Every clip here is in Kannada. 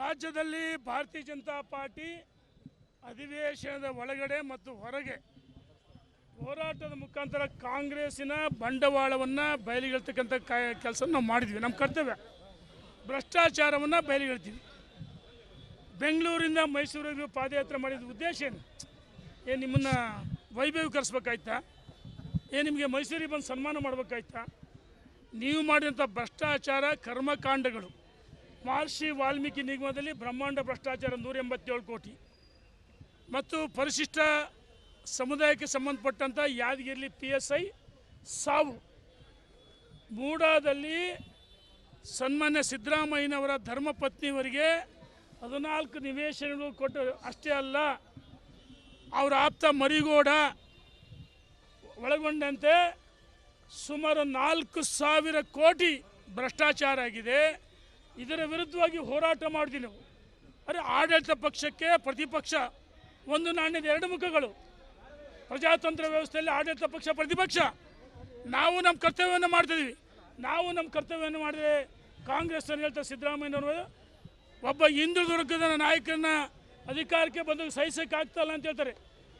ರಾಜ್ಯದಲ್ಲಿ ಭಾರತೀಯ ಜನತಾ ಪಾರ್ಟಿ ಅಧಿವೇಶನದ ಒಳಗಡೆ ಮತ್ತು ಹೊರಗೆ ಹೋರಾಟದ ಮುಖಾಂತರ ಕಾಂಗ್ರೆಸ್ಸಿನ ಬಂಡವಾಳವನ್ನು ಬಯಲಿಗೆಳ್ತಕ್ಕಂಥ ಕೆಲಸ ನಾವು ಮಾಡಿದ್ವಿ. ನಮ್ಮ ಕರ್ತವ್ಯ. ಭ್ರಷ್ಟಾಚಾರವನ್ನು ಬಯಲಿಗೆಳ್ತೀವಿ. ಬೆಂಗಳೂರಿಂದ ಮೈಸೂರಿಗೆ ಪಾದಯಾತ್ರೆ ಮಾಡಿದ ಉದ್ದೇಶ ಏನು? ಏನು ನಿಮ್ಮನ್ನು ವೈಭವೀಕರಿಸ್ಬೇಕಾಯ್ತಾ ಏನು ನಿಮಗೆ ಮೈಸೂರಿಗೆ ಬಂದು ಸನ್ಮಾನ ಮಾಡಬೇಕಾಯ್ತಾ? ನೀವು ಮಾಡಿದಂಥ ಭ್ರಷ್ಟಾಚಾರ ಕರ್ಮಕಾಂಡಗಳು. ಮಹರ್ಷಿ ವಾಲ್ಮೀಕಿ ನಿಗಮದಲ್ಲಿ ಬ್ರಹ್ಮಾಂಡ ಭ್ರಷ್ಟಾಚಾರ ನೂರ ಎಂಬತ್ತೇಳು ಕೋಟಿ. ಮತ್ತು ಪರಿಶಿಷ್ಟ ಸಮುದಾಯಕ್ಕೆ ಸಂಬಂಧಪಟ್ಟಂಥ ಯಾದಗಿರಿಲಿ ಪಿ ಎಸ್ ಐ ಸಾವು. ಮೂಡಾದಲ್ಲಿ ಸನ್ಮಾನ್ಯ ಸಿದ್ದರಾಮಯ್ಯನವರ ಧರ್ಮಪತ್ನಿಯವರಿಗೆ ಹದಿನಾಲ್ಕು ನಿವೇಶನಗಳು ಕೊಟ್ಟು, ಅಷ್ಟೇ ಅಲ್ಲ, ಅವರ ಆಪ್ತ ಮರಿಗೋಡ ಒಳಗೊಂಡಂತೆ ಸುಮಾರು ನಾಲ್ಕು ಸಾವಿರ ಕೋಟಿ ಭ್ರಷ್ಟಾಚಾರ ಆಗಿದೆ. ಇದರ ವಿರುದ್ಧವಾಗಿ ಹೋರಾಟ ಮಾಡಿದ್ವಿ ನಾವು. ಅರೆ ಆಡಳಿತ ಪಕ್ಷಕ್ಕೆ ಪ್ರತಿಪಕ್ಷ, ಒಂದು ನಾಣ್ಯದ ಎರಡು ಮುಖಗಳು. ಪ್ರಜಾತಂತ್ರ ವ್ಯವಸ್ಥೆಯಲ್ಲಿ ಆಡಳಿತ ಪಕ್ಷ ಪ್ರತಿಪಕ್ಷ. ನಾವು ನಮ್ಮ ಕರ್ತವ್ಯವನ್ನು ಮಾಡ್ತಿದ್ದೀವಿ ನಾವು ನಮ್ಮ ಕರ್ತವ್ಯವನ್ನು ಮಾಡಿದ್ರೆ ಕಾಂಗ್ರೆಸ್ ಅನ್ನು ಹೇಳ್ತಾ ಸಿದ್ದರಾಮಯ್ಯನವರು ಒಬ್ಬ ಹಿಂದೂ ವರ್ಗದ ನಾಯಕರನ್ನ ಅಧಿಕಾರಕ್ಕೆ ಸಹಿಸಕ್ಕೆ ಸಹಿಸೋಕ್ಕಾಗ್ತಲ್ಲ ಅಂತ ಹೇಳ್ತಾರೆ.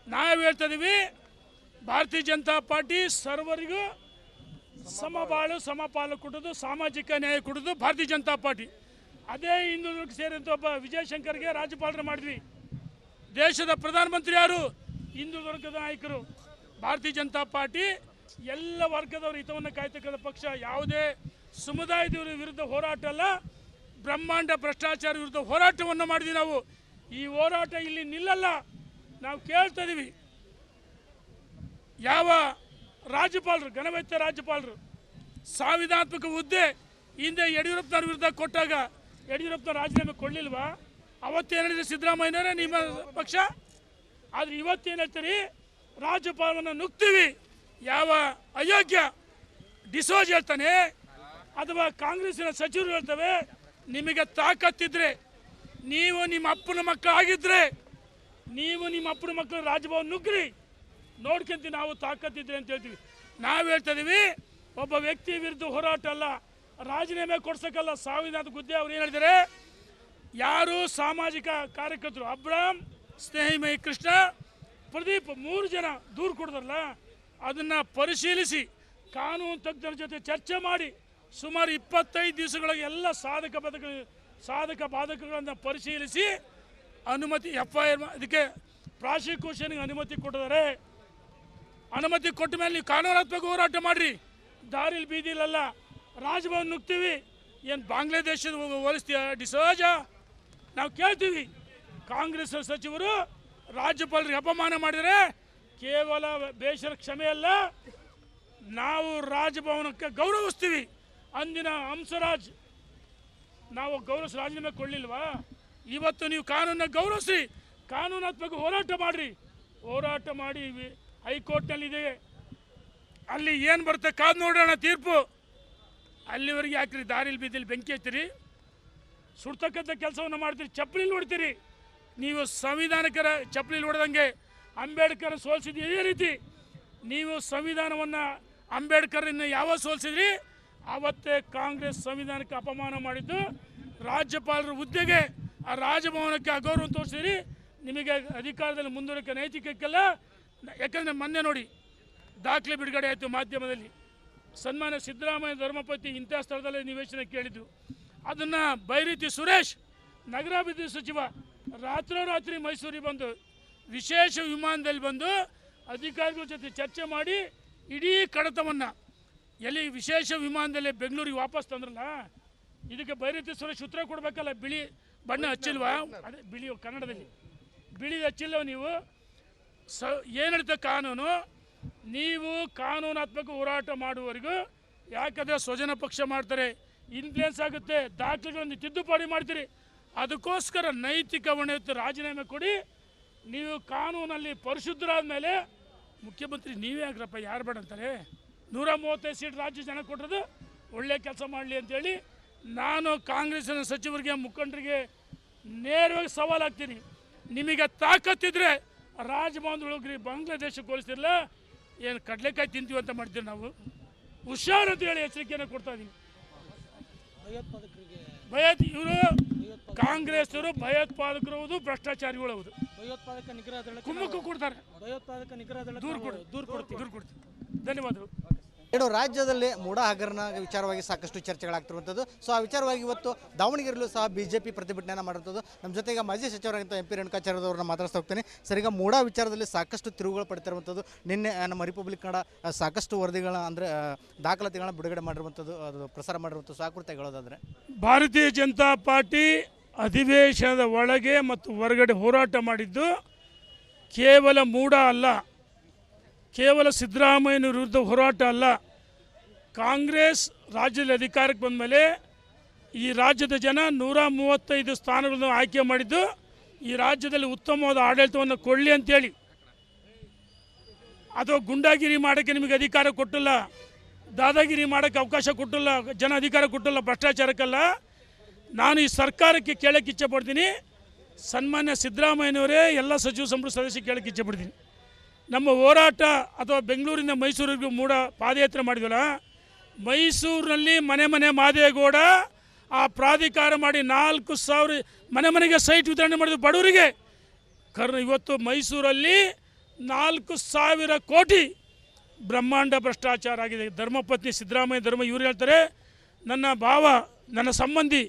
ನಾವು ಹೇಳ್ತಾ ಇದೀವಿ, ಭಾರತೀಯ ಜನತಾ ಪಾರ್ಟಿ ಸರ್ವರಿಗೂ ಸಮಬಾಳು, ಸಮಪಾಲು ಕೊಡೋದು, ಸಾಮಾಜಿಕ ನ್ಯಾಯ ಕೊಡೋದು ಭಾರತೀಯ ಜನತಾ ಪಾರ್ಟಿ. ಅದೇ ಹಿಂದುಳಿದಕ್ಕೆ ಸೇರಿದಂಥ ಒಬ್ಬ ವಿಜಯಶಂಕರ್ಗೆ ರಾಜ್ಯಪಾಲರು ಮಾಡಿದ್ವಿ. ದೇಶದ ಪ್ರಧಾನಮಂತ್ರಿ ಯಾರು? ಹಿಂದೂ ವರ್ಗದ ನಾಯಕರು. ಭಾರತೀಯ ಜನತಾ ಪಾರ್ಟಿ, ಎಲ್ಲ ವರ್ಗದವರ ಹಿತವನ್ನು ಕಾಯ್ತಕ್ಕಂಥ ಪಕ್ಷ. ಯಾವುದೇ ಸಮುದಾಯದವರ ವಿರುದ್ಧ ಹೋರಾಟ ಅಲ್ಲ, ಬ್ರಹ್ಮಾಂಡ ಭ್ರಷ್ಟಾಚಾರ ವಿರುದ್ಧ ಹೋರಾಟವನ್ನು ಮಾಡಿದ್ವಿ ನಾವು. ಈ ಹೋರಾಟ ಇಲ್ಲಿ ನಿಲ್ಲಲ್ಲ. ನಾವು ಕೇಳ್ತಾ ಇದ್ದೀವಿ ಯಾವ ರಾಜ್ಯಪಾಲರು ಘನವೆತ್ತ ರಾಜ್ಯಪಾಲರು ಸಾಂವಿಧಾನಾತ್ಮಕ ಹುದ್ದೆ ಹಿಂದೆ ಯಡಿಯೂರಪ್ಪನವ್ರ ವಿರುದ್ಧ ಕೊಟ್ಟಾಗ ಯಡಿಯೂರಪ್ಪನ ರಾಜೀನಾಮೆ ಕೊಡಲಿಲ್ವಾ? ಅವತ್ತೇನು ಹೇಳಿದ್ರೆ ಸಿದ್ದರಾಮಯ್ಯನೇ ನಿಮ್ಮ ಪಕ್ಷ? ಆದರೆ ಇವತ್ತೇನು ಹೇಳ್ತೀರಿ? ರಾಜ್ಯಪಾಲನ ನುಗ್ತೀವಿ. ಯಾವ ಅಯೋಗ್ಯ ಡಿಸೋಜ್ ಹೇಳ್ತಾನೆ, ಅಥವಾ ಕಾಂಗ್ರೆಸ್ಸಿನ ಸಚಿವರು ಹೇಳ್ತವೆ, ನಿಮಗೆ ತಾಕತ್ತಿದ್ರೆ, ನೀವು ನಿಮ್ಮ ಅಪ್ಪನ ಮಕ್ಕಳು ಆಗಿದ್ರೆ ನೀವು ನಿಮ್ಮ ಅಪ್ಪನ ಮಕ್ಕಳು ರಾಜಭವನ ನುಗ್ಗ್ರಿ. ನೋಡ್ಕೊಂತೀವಿ, ನಾವು ತಾಕತ್ತಿದ್ರೆ ಅಂತ ಹೇಳ್ತೀವಿ. ನಾವು ಹೇಳ್ತಾ ಇದೀವಿ, ಒಬ್ಬ ವ್ಯಕ್ತಿ ವಿರುದ್ಧ ಹೋರಾಟ ಅಲ್ಲ, ರಾಜೀನಾಮೆ ಕೊಡ್ಸಕ್ಕಲ್ಲ ಸಾವಿನಾಥ್ ಗುದ್ದೆ ಅವ್ರು ಏನು ಹೇಳಿದರೆ ಯಾರು ಸಾಮಾಜಿಕ ಕಾರ್ಯಕರ್ತರು ಅಬ್ರಾಮ್ ಸ್ನೇಹಿಮಯಿ ಕೃಷ್ಣ, ಪ್ರದೀಪ್ ಮೂರು ಜನ ದೂರು ಕೊಡಿದ್ರಲ್ಲ, ಅದನ್ನು ಪರಿಶೀಲಿಸಿ, ಕಾನೂನು ತಜ್ಞರ ಜೊತೆ ಚರ್ಚೆ ಮಾಡಿ, ಸುಮಾರು ಇಪ್ಪತ್ತೈದು ದಿವಸಗಳಿಗೆ ಎಲ್ಲ ಸಾಧಕ ಬಾಧಕ ಸಾಧಕ ಬಾಧಕಗಳನ್ನು ಪರಿಶೀಲಿಸಿ, ಅನುಮತಿ ಎಫ್ ಐ ಆರ್ ಇದಕ್ಕೆ ಪ್ರಾಸಿಕ್ಯೂಷನ್ಗೆ ಅನುಮತಿ ಕೊಟ್ಟಿದ್ದಾರೆ. ಅನುಮತಿ ಕೊಟ್ಟ ಮೇಲೆ ನೀವು ಕಾನೂನಾತ್ಮಕ ಹೋರಾಟ ಮಾಡಿರಿ. ದಾರಿಲಿ ಬೀದಿಲಲ್ಲ ರಾಜಭವನ್ ನುಗ್ತೀವಿ. ಏನು ಬಾಂಗ್ಲಾದೇಶದ ಹೋಲಿಸ್ತೀಯ ಡಿಸೋಜ ನಾವು ಕೇಳ್ತೀವಿ. ಕಾಂಗ್ರೆಸ್ ಸಚಿವರು ರಾಜ್ಯಪಾಲರಿಗೆ ಅಪಮಾನ ಮಾಡಿದರೆ ಕೇವಲ ಬೇಷರ ಕ್ಷಮೆ ಅಲ್ಲ, ನಾವು ರಾಜಭವನಕ್ಕೆ ಗೌರವಿಸ್ತೀವಿ. ಅಂದಿನ ಹಂಸರಾಜ್, ನಾವು ಗೌರವಿಸಿ ರಾಜೀನಾಮೆ ಕೊಡಲಿಲ್ವಾ? ಇವತ್ತು ನೀವು ಕಾನೂನನ್ನ ಗೌರವಿಸಿ ಕಾನೂನಾತ್ಮಕ ಹೋರಾಟ ಮಾಡಿರಿ. ಹೋರಾಟ ಮಾಡಿ ಹೈಕೋರ್ಟ್ನಲ್ಲಿದೆ. ಅಲ್ಲಿ ಏನು ಬರುತ್ತೆ ಕಾದು ನೋಡೋಣ ತೀರ್ಪು. ಅಲ್ಲಿವರೆಗೆ ಯಾಕ್ರಿ ದಾರಿಲಿ ಬಿದ್ದಿಲ್ಲಿ ಬೆಂಕಿ ಹಚ್ಚಿರಿ ಸುಡ್ತಕ್ಕಂಥ ಕೆಲಸವನ್ನು ಮಾಡ್ತೀರಿ, ಚಪ್ಪಲಿ ಹೊಡ್ತೀರಿ ನೀವು ಸಂವಿಧಾನಕರ ಚಪ್ಪಲಿ ಹೊಡೆದಂಗೆ ಅಂಬೇಡ್ಕರ್ ಸೋಲಿಸಿದ ಇದೇ ರೀತಿ. ನೀವು ಸಂವಿಧಾನವನ್ನು ಅಂಬೇಡ್ಕರನ್ನು ಯಾವಾಗ ಸೋಲಿಸಿದ್ರಿ? ಆವತ್ತೇ ಕಾಂಗ್ರೆಸ್ ಸಂವಿಧಾನಕ್ಕೆ ಅಪಮಾನ ಮಾಡಿದ್ದು ರಾಜ್ಯಪಾಲರ ಹುದ್ದೆಗೆ. ಆ ರಾಜಭವನಕ್ಕೆ ಅಗೌರವ ತೋರಿಸಿದ್ರಿ. ನಿಮಗೆ ಅಧಿಕಾರದಲ್ಲಿ ಮುಂದುವರಿಕೆ ನೈತಿಕಕ್ಕೆಲ್ಲ ಯಾಕಂದರೆ ಮೊನ್ನೆ ನೋಡಿ ದಾಖಲೆ ಬಿಡುಗಡೆ ಆಯಿತು ಮಾಧ್ಯಮದಲ್ಲಿ. ಸನ್ಮಾನ್ಯ ಸಿದ್ದರಾಮಯ್ಯ ಧರ್ಮಪತಿ ಇಂಥ ಸ್ಥಳದಲ್ಲೇ ನಿವೇಶನ ಕೇಳಿದ್ದು. ಅದನ್ನು ಬೈರೀತಿ ಸುರೇಶ್, ನಗರಾಭಿವೃದ್ಧಿ ಸಚಿವ ರಾತ್ರೋರಾತ್ರಿ ಮೈಸೂರಿಗೆ ಬಂದು, ವಿಶೇಷ ವಿಮಾನದಲ್ಲಿ ಬಂದು ಅಧಿಕಾರಿಗಳ ಜೊತೆ ಚರ್ಚೆ ಮಾಡಿ ಇಡೀ ಕಡತವನ್ನು ಎಲ್ಲಿ ವಿಶೇಷ ವಿಮಾನದಲ್ಲಿ ಬೆಂಗಳೂರಿಗೆ ವಾಪಸ್ ತಂದ್ರಲ್ಲ? ಇದಕ್ಕೆ ಬೈರೀತಿ ಸುರೇಶ್ ಉತ್ತರ ಕೊಡಬೇಕಲ್ಲ, ಬಿಳಿ ಬಣ್ಣ ಹಚ್ಚಿಲ್ವಾ? ಅದೇ ಬಿಳಿ ಕನ್ನಡದಲ್ಲಿ. ಬಿಳಿ ಹಚ್ಚಿಲ್ವ ನೀವು? ಸ ಏನು ಹೇಳ್ತ ಕಾನೂನು? ನೀವು ಕಾನೂನಾತ್ಮಕ ಹೋರಾಟ ಮಾಡುವವರೆಗೂ, ಯಾಕಂದರೆ ಸ್ವಜನ ಪಕ್ಷ ಮಾಡ್ತಾರೆ ಇನ್ಫ್ಲುಯೆನ್ಸ್ ಆಗುತ್ತೆ, ದಾಖಲೆಗಳನ್ನು ತಿದ್ದುಪಡಿ ಮಾಡ್ತೀರಿ. ಅದಕ್ಕೋಸ್ಕರ ನೈತಿಕ ಹೊಣೆ ರಾಜೀನಾಮೆ ಕೊಡಿ. ನೀವು ಕಾನೂನಲ್ಲಿ ಪರಿಶುದ್ಧರಾದ ಮೇಲೆ, ಮುಖ್ಯಮಂತ್ರಿ ನೀವೇ ಆಗ್ರಪ್ಪ, ಯಾರು ಬೇಡ ಅಂತಾರೆ? ನೂರ ಮೂವತ್ತೈದು ಸೀಟ್ ರಾಜ್ಯ ಜನ ಕೊಟ್ಟರೆ ಒಳ್ಳೆ ಕೆಲಸ ಮಾಡಲಿ ಅಂತೇಳಿ ನಾನು ಕಾಂಗ್ರೆಸ್ಸಿನ ಸಚಿವರಿಗೆ, ಮುಖಂಡರಿಗೆ ನೇರವಾಗಿ ಸವಾಲು ಹಾಕ್ತೀನಿ ನಿಮಗೆ ತಾಕತ್ತಿದ್ರೆ ರಾಜಭವನದೊಳಗ್ರಿ ಬಾಂಗ್ಲಾದೇಶಕ್ಕೆ ಹೋಲಿಸ್ತಿರಲ್ಲ ಏನು ಕಡಲೆಕಾಯಿ ತಿಂತೀವಿ ಅಂತ ಮಾಡ್ತೀವಿ ನಾವು? ಹುಷಾರು ಅಂತ ಹೇಳಿ ಎಚ್ಚರಿಕೆಯನ್ನು ಕೊಡ್ತಾ ಇದ್ದೀನಿ ಭಯೋತ್ಪಾದಕರಿಗೆ ಭಯ ಇವರು ಕಾಂಗ್ರೆಸ್ ಅವರು ಭಯೋತ್ಪಾದಕರು ಹೌದು ಭ್ರಷ್ಟಾಚಾರಿಗಳು ಹೌದು. ಭಯೋತ್ಪಾದಕ ನಿಗ್ರಹ ಕುಮ್ಮಕ್ಕೂ ಕೊಡ್ತಾರೆ. ಭಯೋತ್ಪಾದಕ ನಿಗ್ರಹ ದೂರು ಕೊಡ್ತೀವಿ. ದೂರು ಕೊಡ್ತೀವಿ. ಧನ್ಯವಾದಗಳು. ಏನು ರಾಜ್ಯದಲ್ಲಿ ಮೂಡ ಹಗರಣ ವಿಚಾರವಾಗಿ ಸಾಕಷ್ಟು ಚರ್ಚೆಗಳಾಗ್ತಿರುವಂಥದ್ದು. ಸೊ ಆ ವಿಚಾರವಾಗಿ ಇವತ್ತು ದಾವಣಗೆರೆಯಲ್ಲೂ ಸಹ ಬಿಜೆಪಿ ಪ್ರತಿಭಟನೆಯನ್ನು ಮಾಡುವಂಥದ್ದು ನಮ್ಮ ಜೊತೆಗೆ ಮಾಜಿ ಸಚಿವರಾಗಿದ್ದ ಎಂ ಪಿ ರೇಣುಕಾಚಾರ್ಯವ್ರನ್ನ ಮಾತಾಡ್ತಾ ಹೋಗ್ತೀನಿ. ಸರಿಗ ಮೂಡ ವಿಚಾರದಲ್ಲಿ ಸಾಕಷ್ಟು ತಿರುವುಗಳು ಪಡ್ತಿರುವಂಥದ್ದು. ನಿನ್ನೆ ನಮ್ಮ ರಿಪಬ್ಲಿಕ್ ಕನ್ನಡ ಸಾಕಷ್ಟು ವರದಿಗಳ ಅಂದರೆ ದಾಖಲಾತಿಗಳನ್ನ ಬಿಡುಗಡೆ ಮಾಡಿರುವಂಥದ್ದು, ಅದು ಪ್ರಸಾರ ಮಾಡಿರುವಂಥದ್ದು ಸಾಕೃತಿ ಹೇಳೋದಾದರೆ. ಭಾರತೀಯ ಜನತಾ ಪಾರ್ಟಿ ಅಧಿವೇಶನದ ಒಳಗೆ ಮತ್ತು ಹೊರಗಡೆ ಹೋರಾಟ ಮಾಡಿದ್ದು ಕೇವಲ ಮೂಡ ಅಲ್ಲ. ಕೇವಲ ಸಿದ್ದರಾಮಯ್ಯನ ವಿರುದ್ಧ ಹೋರಾಟ ಅಲ್ಲ, ಕಾಂಗ್ರೆಸ್ ರಾಜ್ಯದಲ್ಲಿ ಅಧಿಕಾರಕ್ಕೆ ಬಂದ ಮೇಲೆ ಈ ರಾಜ್ಯದ ಜನ ನೂರ ಮೂವತ್ತೈದು ಸ್ಥಾನಗಳನ್ನು ಆಯ್ಕೆ ಮಾಡಿದ್ದು, ಈ ರಾಜ್ಯದಲ್ಲಿ ಉತ್ತಮವಾದ ಆಡಳಿತವನ್ನು ಕೊಡಲಿ ಅಂತೇಳಿ. ಅಥವಾ ಗುಂಡಾಗಿರಿ ಮಾಡೋಕ್ಕೆ ನಿಮಗೆ ಅಧಿಕಾರ ಕೊಟ್ಟಿಲ್ಲ, ದಾದಾಗಿರಿ ಮಾಡೋಕ್ಕೆ ಅವಕಾಶ ಕೊಟ್ಟಿಲ್ಲ, ಜನ ಅಧಿಕಾರ ಕೊಟ್ಟಿಲ್ಲ, ಭ್ರಷ್ಟಾಚಾರಕ್ಕಲ್ಲ. ನಾನು ಈ ಸರ್ಕಾರಕ್ಕೆ ಕೇಳಕ್ಕೆ ಇಚ್ಛೆ ಪಡ್ತೀನಿ. ಸನ್ಮಾನ್ಯ ಸಿದ್ದರಾಮಯ್ಯನವರೇ ಎಲ್ಲ ಸಚಿವ ಸಂಪುಟ ಸದಸ್ಯ ಕೇಳಕ್ಕೆ ಇಚ್ಛೆ ಪಡ್ತೀನಿ. ನಮ್ಮ ಹೋರಾಟ ಅಥವಾ ಬೆಂಗಳೂರಿಂದ ಮೈಸೂರಿಗೆ ಮೂಡ ಪಾದಯಾತ್ರೆ ಮಾಡಿದ್ವಲ್ಲ, ಮೈಸೂರಿನಲ್ಲಿ ಮನೆ ಮನೆ ಮಾದೇಗೌಡ ಆ ಪ್ರಾಧಿಕಾರ ಮಾಡಿ ನಾಲ್ಕು ಸಾವಿರ ಮನೆ ಮನೆಗೆ ಸೈಟ್ ವಿತರಣೆ ಮಾಡಿದ್ರು ಬಡವರಿಗೆ. ಕರ್ ಇವತ್ತು ಮೈಸೂರಲ್ಲಿ ನಾಲ್ಕು ಸಾವಿರ ಕೋಟಿ ಬ್ರಹ್ಮಾಂಡ ಭ್ರಷ್ಟಾಚಾರ ಆಗಿದೆ. ಧರ್ಮಪತ್ನಿ ಸಿದ್ದರಾಮಯ್ಯ ಧರ್ಮ, ಇವರು ಹೇಳ್ತಾರೆ, ನನ್ನ ಭಾವ, ನನ್ನ ಸಂಬಂಧಿ,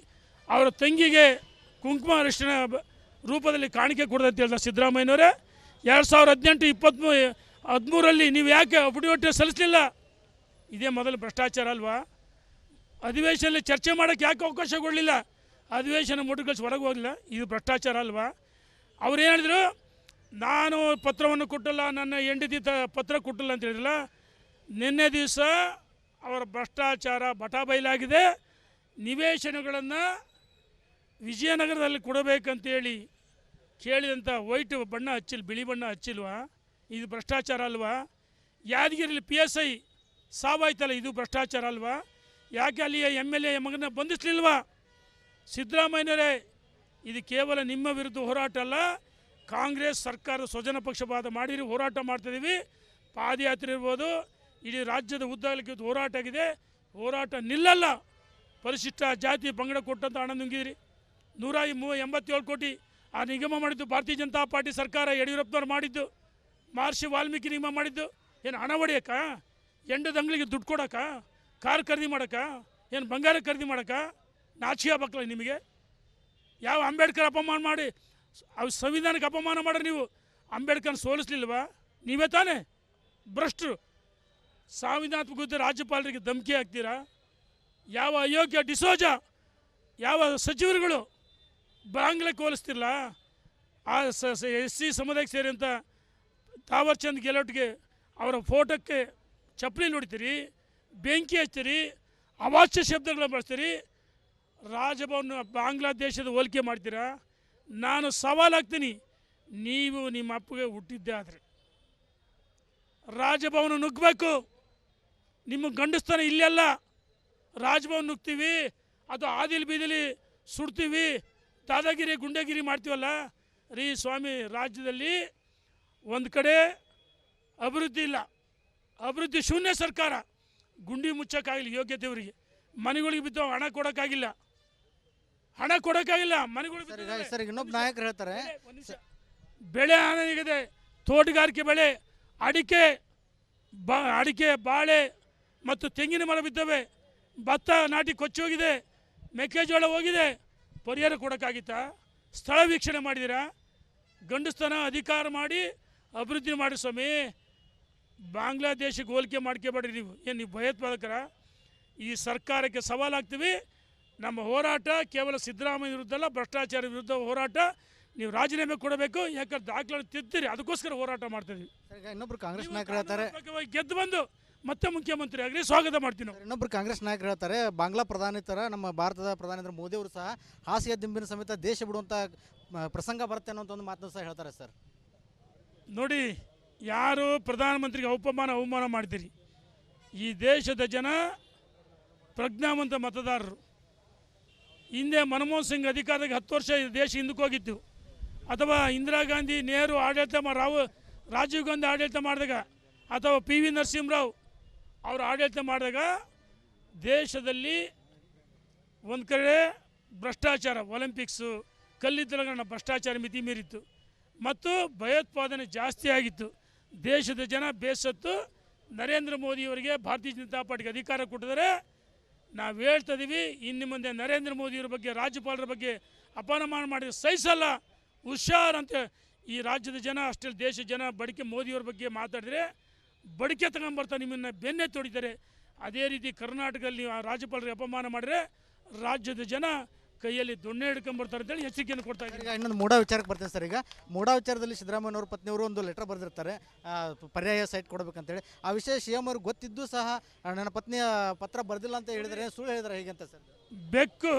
ಅವರ ತಂಗಿಗೆ ಕುಂಕುಮ ಅರಿಶಿನ ರೂಪದಲ್ಲಿ ಕಾಣಿಕೆ ಕೊಡದಂತ ಹೇಳ್ತಾರೆ ಸಿದ್ದರಾಮಯ್ಯನವರೇ. ಎರಡು ಸಾವಿರ ಹದಿನೆಂಟು ಇಪ್ಪತ್ತ್ಮೂ ಹದಿಮೂರಲ್ಲಿ ನೀವು ಯಾಕೆ ಅಫಿಡವಿಟ್ ಸಲ್ಲಿಸಲಿಲ್ಲ? ಇದೇ ಮೊದಲು ಭ್ರಷ್ಟಾಚಾರ ಅಲ್ವಾ? ಅಧಿವೇಶನದಲ್ಲಿ ಚರ್ಚೆ ಮಾಡೋಕ್ಕೆ ಯಾಕೆ ಅವಕಾಶ ಕೊಡಲಿಲ್ಲ? ಅಧಿವೇಶನ ಮುಟ್ಟುಗಳಿಸಿ ಹೊರಗೆ ಹೋಗಲಿಲ್ಲ? ಇದು ಭ್ರಷ್ಟಾಚಾರ ಅಲ್ವಾ? ಅವ್ರು ಹೇಳಿದ್ರು? ನಾನು ಪತ್ರವನ್ನು ಕೊಟ್ಟಿಲ್ಲ, ನನ್ನ ಹೆಂಡತಿ ತ ಪತ್ರ ಕೊಟ್ಟಿಲ್ಲ ಅಂತ ಹೇಳಿದ್ರಲ್ಲ, ನಿನ್ನೆ ದಿವಸ ಅವರ ಭ್ರಷ್ಟಾಚಾರ ಬಟಾ ಬಯಲಾಗಿದೆ. ನಿವೇಶನಗಳನ್ನು ವಿಜಯನಗರದಲ್ಲಿ ಕೊಡಬೇಕಂತೇಳಿ ಕೇಳಿದಂಥ ವೈಟ್ ಬಣ್ಣ ಹಚ್ಚಿಲ್ಲ ಬಿಳಿ ಬಣ್ಣ ಹಚ್ಚಿಲ್ವಾ? ಇದು ಭ್ರಷ್ಟಾಚಾರ ಅಲ್ವಾ? ಯಾದಗಿರಿಲಿ ಪಿ ಎಸ್ ಐ ಸಾವಾಯ್ತಲ್ಲ, ಇದು ಭ್ರಷ್ಟಾಚಾರ ಅಲ್ವಾ? ಯಾಕೆ ಅಲ್ಲಿಯ ಎಂ ಎಲ್ ಎ ಮಗನ ಬಂಧಿಸ್ಲಿಲ್ವಾ? ಸಿದ್ದರಾಮಯ್ಯನವರೇ ಇದು ಕೇವಲ ನಿಮ್ಮ ವಿರುದ್ಧ ಹೋರಾಟ ಅಲ್ಲ, ಕಾಂಗ್ರೆಸ್ ಸರ್ಕಾರ ಸ್ವಜನ ಪಕ್ಷಪಾತ ಮಾಡಿರಿ, ಹೋರಾಟ ಮಾಡ್ತಿದ್ದೀವಿ ಪಾದಯಾತ್ರೆ ಇರ್ಬೋದು, ಇಡೀ ರಾಜ್ಯದ ಉದ್ದಗಲಕ್ಕೆ ಹೋರಾಟ ಆಗಿದೆ. ಹೋರಾಟ ನಿಲ್ಲಲ್ಲ. ಪರಿಶಿಷ್ಟ ಜಾತಿ ಪಂಗಡ ಕೊಟ್ಟಂತ ಹಣ ನುಂಗಿದಿರಿ. ನೂರ ಮೂ ಎಂಬತ್ತೇಳು ಕೋಟಿ ಆ ನಿಗಮ ಮಾಡಿದ್ದು ಭಾರತೀಯ ಜನತಾ ಪಾರ್ಟಿ ಸರ್ಕಾರ ಯಡಿಯೂರಪ್ಪನವ್ರು ಮಾಡಿದ್ದು. ಮಹರ್ಷಿ ವಾಲ್ಮೀಕಿ ನಿಗಮ ಮಾಡಿದ್ದು. ಏನು ಹಣ ಹೊಡೆಯಕ್ಕ? ಎಂಡದ ಅಂಗ್ಳಿಗೆ ದುಡ್ಡು ಕೊಡೋಕ ಕಾರ್ ಖರೀದಿ ಮಾಡೋಕ ಏನು ಬಂಗಾರ ಖರೀದಿ ಮಾಡೋಕ ನಾಚಿ ಆಗ್ಬೇಕಲ್ಲ ನಿಮಗೆ? ಯಾವ ಅಂಬೇಡ್ಕರ್ ಅಪಮಾನ ಮಾಡಿ, ಅವು ಸಂವಿಧಾನಕ್ಕೆ ಅಪಮಾನ ಮಾಡ್ರಿ ನೀವು ಅಂಬೇಡ್ಕರ್ ಸೋಲಿಸ್ಲಿಲ್ವಾ? ನೀವೇ ತಾನೇ? ಭ್ರಷ್ಟರು. ಸಂವಿಧಾನಾತ್ಮಕ ವಿರುದ್ಧ ರಾಜ್ಯಪಾಲರಿಗೆ ಧಮಕಿ ಹಾಕ್ತೀರಾ? ಯಾವ ಅಯೋಗ್ಯ ಡಿಸೋಜ? ಯಾವ ಸಚಿವರುಗಳು ಬಾಂಗ್ಲಕ್ಕೆ ಹೋಲಿಸ್ತಿರಲ್ಲ ಆ ಸ ಎಸ್ ಸಿ ಸಮುದಾಯಕ್ಕೆ ಸೇರಿದಂಥ ತಾವರ್ ಚಂದ್ ಗೆಲೋಟ್ಗೆ ಅವರ ಫೋಟೋಕ್ಕೆ ಚಪ್ಪಲಿ ನೋಡ್ತೀರಿ ಬೆಂಕಿ ಹಚ್ತೀರಿ, ಅವಾಚ್ಯ ಶಬ್ದಗಳನ್ನ ಬಳಸ್ತೀರಿ. ರಾಜಭವನ, ಬಾಂಗ್ಲಾದೇಶದ ಹೋಲಿಕೆ ಮಾಡ್ತೀರಾ? ನಾನು ಸವಾಲಾಗ್ತೀನಿ ನೀವು ನಿಮ್ಮ ಅಪ್ಪಗೆ ಹುಟ್ಟಿದ್ದೇ ಆದರೆ. ರಾಜಭವನ ನುಗ್ಗಬೇಕು. ನಿಮ್ಮ ಗಂಡಸ್ತಾನ ಇಲ್ಲೆಲ್ಲ ರಾಜಭವನ ನುಗ್ತೀವಿ ಅದು ಆದಿಲಿ ಬೀದಿಲಿ ಸುಡ್ತೀವಿ. ದಾದಾಗಿರಿ ಗುಂಡಗಿರಿ ಮಾಡ್ತೀವಲ್ಲ? ರೀ ಸ್ವಾಮಿ ರಾಜ್ಯದಲ್ಲಿ ಒಂದು ಕಡೆ ಅಭಿವೃದ್ಧಿ ಇಲ್ಲ. ಅಭಿವೃದ್ಧಿ ಶೂನ್ಯ ಸರ್ಕಾರ. ಗುಂಡಿ ಮುಚ್ಚೋಕ್ಕಾಗಿಲ್ಲ ಯೋಗ್ಯತೆ ಅವರಿಗೆ ಮನೆಗಳಿಗೆ ಬಿದ್ದು ಹಣ ಕೊಡೋಕ್ಕಾಗಿಲ್ಲ. ಹಣ ಕೊಡೋಕ್ಕಾಗಿಲ್ಲ ಮನೆಗಳಿಗೆ ಸರ್ ಇನ್ನೊಬ್ಬ ನಾಯಕರು ಹೇಳ್ತಾರೆ. ಬೆಳೆ ಹಾನಿಯಾಗಿದೆ. ತೋಟಗಾರಿಕೆ ಬೆಳೆ ಅಡಿಕೆ ಬಾ ಅಡಿಕೆ ಬಾಳೆ ಮತ್ತು ತೆಂಗಿನ ಮರ ಬಿದ್ದವೆ. ಭತ್ತ ನಾಟಿ ಕೊಚ್ಚಿ ಹೋಗಿದೆ ಮೆಕ್ಕೆಜೋಳ ಹೋಗಿದೆ. ಪರಿಹಾರ ಕೊಡೋಕ್ಕಾಗಿತ್ತಾ? ಸ್ಥಳ ವೀಕ್ಷಣೆ ಮಾಡಿದ್ದೀರಾ ಗಂಡಸ್ತನ ಅಧಿಕಾರ ಮಾಡಿ ಅಭಿವೃದ್ಧಿ ಮಾಡಿ ಸ್ವಾಮಿ. ಬಾಂಗ್ಲಾದೇಶಕ್ಕೆ ಹೋಲಿಕೆ ಮಾಡ್ಕೋಬೇಡ್ರಿ ನೀವು. ಏನು ನೀವು ಭಯೋತ್ಪಾದಕರ? ಈ ಸರ್ಕಾರಕ್ಕೆ ಸವಾಲಾಗ್ತೀವಿ. ನಮ್ಮ ಹೋರಾಟ ಕೇವಲ ಸಿದ್ದರಾಮಯ್ಯ ವಿರುದ್ಧ ಅಲ್ಲ ಭ್ರಷ್ಟಾಚಾರ ವಿರುದ್ಧ ಹೋರಾಟ ನೀವು ರಾಜೀನಾಮೆ ಕೊಡಬೇಕು. ಯಾಕಂದ್ರೆ ದಾಖಲೆ ತಿದ್ದಿರಿ. ಅದಕ್ಕೋಸ್ಕರ ಹೋರಾಟ ಮಾಡ್ತಿದ್ವಿ ಇನ್ನೊಬ್ರು ಕಾಂಗ್ರೆಸ್ ನಾಯಕರು ಗೆದ್ದು ಬಂದು ಮತ್ತೆ ಮುಖ್ಯಮಂತ್ರಿ ಆಗಲಿ ಸ್ವಾಗತ ಮಾಡ್ತೀವಿ ನಾವು. ಇನ್ನೊಬ್ರು ಕಾಂಗ್ರೆಸ್ ನಾಯಕರು ಹೇಳ್ತಾರೆ ಬಾಂಗ್ಲಾ ಪ್ರಧಾನಿ ಥರ ನಮ್ಮ ಭಾರತದ ಪ್ರಧಾನಿ ನರೇಂದ್ರ ಮೋದಿ ಅವರು ಸಹ ಹಾಸಿಗೆ ದಿಂಬಿನ ಸಮೇತ ದೇಶ ಬಿಡುವಂಥ ಮ, ಪ್ರಸಂಗ ಬರುತ್ತೆ ಅನ್ನೋ ಒಂದು ಮಾತನ್ನು ಸಹ ಹೇಳ್ತಾರೆ ಸರ್. ನೋಡಿ ಯಾರು ಪ್ರಧಾನಮಂತ್ರಿಗೆ ಅವಮಾನ ಅವಮಾನ ಮಾಡ್ತೀರಿ ಈ ದೇಶದ ಜನ ಪ್ರಜ್ಞಾವಂತ ಮತದಾರರು. ಹಿಂದೆ ಮನಮೋಹನ್ ಸಿಂಗ್ ಅಧಿಕಾರಕ್ಕೆ ಹತ್ತು ವರ್ಷ ಈ ದೇಶ ಹಿಂದಕ್ಕೆ ಹೋಗಿತ್ತು. ಅಥವಾ ಇಂದಿರಾ ಗಾಂಧಿ ನೆಹರು ಆಡಳಿತ ಮಾ ರಾವ್ ರಾಜೀವ್ ಗಾಂಧಿ ಆಡಳಿತ ಮಾಡಿದಾಗ ಅಥವಾ ಪಿ ವಿ ನರಸಿಂಹರಾವ್ ಅವರು ಆಡಳಿತ ಮಾಡಿದಾಗ ದೇಶದಲ್ಲಿ ಒಂದು ಕಡೆ ಭ್ರಷ್ಟಾಚಾರ, ಒಲಿಂಪಿಕ್ಸು ಕಲ್ಲಿದ್ದಲುಗಳನ್ನ ಭ್ರಷ್ಟಾಚಾರ ಮಿತಿ ಮೀರಿತ್ತು. ಮತ್ತು ಭಯೋತ್ಪಾದನೆ ಜಾಸ್ತಿ ಆಗಿತ್ತು. ದೇಶದ ಜನ ಬೇಸತ್ತು ನರೇಂದ್ರ ಮೋದಿಯವರಿಗೆ ಭಾರತೀಯ ಜನತಾ ಪಾರ್ಟಿಗೆ ಅಧಿಕಾರ ಕೊಟ್ಟಿದ್ದಾರೆ. ನಾವು ಹೇಳ್ತಾ ಇದೀವಿ ಇನ್ನು ಮುಂದೆ ನರೇಂದ್ರ ಮೋದಿಯವರ ಬಗ್ಗೆ, ರಾಜ್ಯಪಾಲರ ಬಗ್ಗೆ ಅಪಮಾನ ಮಾಡಿದ್ರೆ ಸಹಿಸಲ್ಲ. ಹುಷಾರಂತೆ ಈ ರಾಜ್ಯದ ಜನ ಅಷ್ಟೇ ದೇಶದ ಜನ ಬಡಿಕೆ ಮೋದಿಯವ್ರ ಬಗ್ಗೆ ಮಾತಾಡಿದ್ರೆ ಬಡಿಕೆ ತಗೊಂಬರ್ತಾ ನಿಮ್ಮನ್ನು ಬೆನ್ನೆ ತೊಡಿತಾರೆ. ಅದೇ ರೀತಿ ಕರ್ನಾಟಕದಲ್ಲಿ ನೀವು ಆ ರಾಜ್ಯಪಾಲರಿಗೆ ಅಪಮಾನ ಮಾಡಿದ್ರೆ ರಾಜ್ಯದ ಜನ ಕೈಯಲ್ಲಿ ದೊಣ್ಣೆ ಹಿಡ್ಕೊಂಬರ್ತಾರೆ ಅಂತೇಳಿ ಎಚ್ಚರಿಕೆಯನ್ನು ಕೊಡ್ತಾ ಇದ್ದಾರೆ ಈಗ ಇನ್ನೊಂದು ಮೂಡ ವಿಚಾರಕ್ಕೆ ಬರ್ತೇನೆ ಸರ್. ಈಗ ಮೂಡ ವಿಚಾರದಲ್ಲಿ ಸಿದ್ದರಾಮಯ್ಯನವ್ರ ಪತ್ನಿಯವರು ಒಂದು ಲೆಟರ್ ಬರೆದಿರ್ತಾರೆ. ಪರ್ಯಾಯ ಸೈಟ್ ಕೊಡಬೇಕಂತೇಳಿ. ಆ ವಿಷಯ ಸಿ ಎಂ ಅವ್ರಿಗೆ ಗೊತ್ತಿದ್ದು ಸಹ ನನ್ನ ಪತ್ನಿಯ ಪತ್ರ ಬರೆದಿಲ್ಲ ಅಂತ ಹೇಳಿದರೆ ಸುಳ್ಳು ಹೇಳಿದ್ರೆ ಹೇಗೆ ಅಂತ ಸರ್? ಬೆಕ್ಕು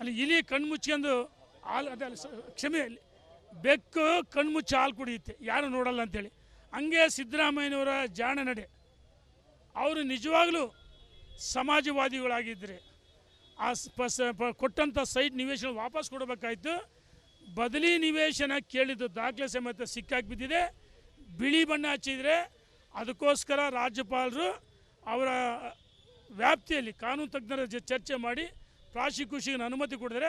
ಅಲ್ಲಿ ಇಲಿ ಕಣ್ಣು ಮುಚ್ಕೊಂಡು ಹಾಲು ಅದೇ ಕ್ಷಮೆ ಬೆಕ್ಕು ಕಣ್ಣು ಮುಚ್ಚಿ ಹಾಲು ಕುಡಿಯುತ್ತೆ. ಯಾರು ನೋಡಲ್ಲ ಅಂತೇಳಿ. ಹಂಗೆ ಸಿದ್ದರಾಮಯ್ಯನವರ ಜಾಣ ನಡೆ. ಅವರು ನಿಜವಾಗಲೂ ಸಮಾಜವಾದಿಗಳಾಗಿದ್ದರೆ. ಆ ಪ- ಕೊಟ್ಟಂಥ ಸೈಟ್ ನಿವೇಶನ ವಾಪಸ್ ಕೊಡಬೇಕಾಯ್ತು. ಬದಲಿ ನಿವೇಶನ ಕೇಳಿದ್ದು ದಾಖಲೆ ಸಮೇತ ಸಿಕ್ಕಾಕಿ ಬಿದ್ದಿದೆ ಬಿಳಿ ಬಣ್ಣ ಹಚ್ಚಿದರೆ ಅದಕ್ಕೋಸ್ಕರ ರಾಜ್ಯಪಾಲರು ಅವರ ವ್ಯಾಪ್ತಿಯಲ್ಲಿ ಕಾನೂನು ತಜ್ಞರ ಚರ್ಚೆ ಮಾಡಿ ಪ್ರಾಸಿಕ್ಯೂಷನ್ ಅನುಮತಿ ಕೊಡಿದ್ರೆ,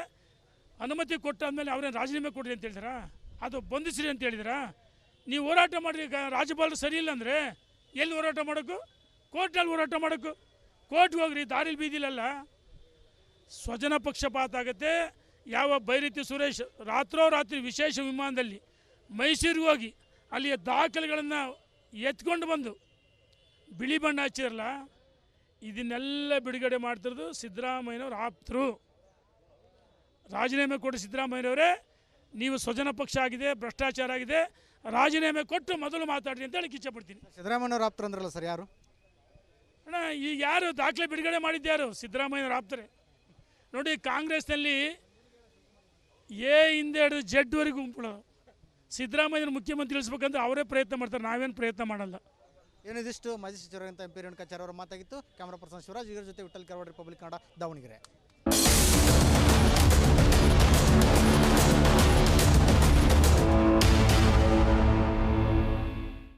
ಅನುಮತಿ ಕೊಟ್ಟಾದ್ಮೇಲೆ ಅವರೇನು ರಾಜೀನಾಮೆ ಕೊಡ್ರಿ ಅಂತ ಹೇಳಿದಾರಾ ಅದು ಬಂಧಿಸ್ರಿ ಅಂತ ಹೇಳಿದಾರಾ? ನೀವು ಹೋರಾಟ ಮಾಡಿರಿ ರಾಜ್ಯಪಾಲರು ಸರಿ ಇಲ್ಲ ಅಂದರೆ ಎಲ್ಲಿ ಹೋರಾಟ ಮಾಡೋಕ್ಕೂ? ಕೋರ್ಟಲ್ಲಿ ಹೋರಾಟ ಮಾಡೋಕ್ಕೂ? ಕೋರ್ಟ್ಗೆ ಹೋಗ್ರಿ, ದಾರಿಲಿ ಬೀದಿಲಲ್ಲ. ಸ್ವಜನ ಪಕ್ಷಪಾತ ಆಗುತ್ತೆ ಯಾವ ಬೈರತಿ ಸುರೇಶ್ ರಾತ್ರೋರಾತ್ರಿ ವಿಶೇಷ ವಿಮಾನದಲ್ಲಿ ಮೈಸೂರಿಗೆ ಹೋಗಿ ಅಲ್ಲಿಯ ದಾಖಲೆಗಳನ್ನು ಎತ್ಕೊಂಡು ಬಂದು ಬಿಳಿ ಬಣ್ಣ ಹಚ್ಚಿರಲ್ಲ, ಇದನ್ನೆಲ್ಲ ಬಿಡುಗಡೆ ಮಾಡ್ತಿರೋದು ಸಿದ್ದರಾಮಯ್ಯನವ್ರ ಆಪ್ತರು. ರಾಜೀನಾಮೆ ಕೊಟ್ಟು ಸಿದ್ದರಾಮಯ್ಯನವರೇ, ನೀವು ಸ್ವಜನ ಪಕ್ಷ ಆಗಿದೆ, ಭ್ರಷ್ಟಾಚಾರ ಆಗಿದೆ ರಾಜೀನಾಮೆ ಕೊಟ್ಟು ಮೊದಲು ಮಾತಾಡ್ರಿ ಅಂತ ಹೇಳಕ್ಕೆ ಇಚ್ಛಪಡ್ತೀನಿ ಸಿದ್ದರಾಮಯ್ಯನವ್ರ ಆಪ್ತರು ಅಂದ್ರಲ್ಲ ಸರ್ ಯಾರು? ಅಣ್ಣ ಈ ಯಾರು ದಾಖಲೆ ಬಿಡುಗಡೆ ಮಾಡಿದ್ದ್ಯಾರು ಸಿದ್ದರಾಮಯ್ಯನವ್ರು ಆಪ್ತಾರೆ. ನೋಡಿ ಕಾಂಗ್ರೆಸ್ನಲ್ಲಿ ಎ ಹಿಂದೆ ಹಿಡಿದು ಜಡ್ವರೆಗೂ ಗುಂಪುಗಳು ಸಿದ್ದರಾಮಯ್ಯನ ಮುಖ್ಯಮಂತ್ರಿ ಇಳಿಸ್ಬೇಕಂದ್ರೆ ಅವರೇ ಪ್ರಯತ್ನ ಮಾಡ್ತಾರೆ ನಾವೇನು ಪ್ರಯತ್ನ ಮಾಡಲ್ಲ. ಏನಿದಿಷ್ಟು ಮಾಜಿ ಸಚಿವರಾದಂಥ ಎಂ ಪಿ ರೇಣುಕಾಚಾರ್ಯ ಅವರ ಮಾತಾಗಿತ್ತು. ಕ್ಯಾಮರಾ ಪರ್ಸನ್ ಶಿವರಾಜ್ ಇವರ ಜೊತೆ ವಿಠಲ್ ಕರ್ವಾಡ್ ರಿಪಬ್ಲಿಕ್ ಕನ್ನಡ ದಾವಣಗೆರೆ.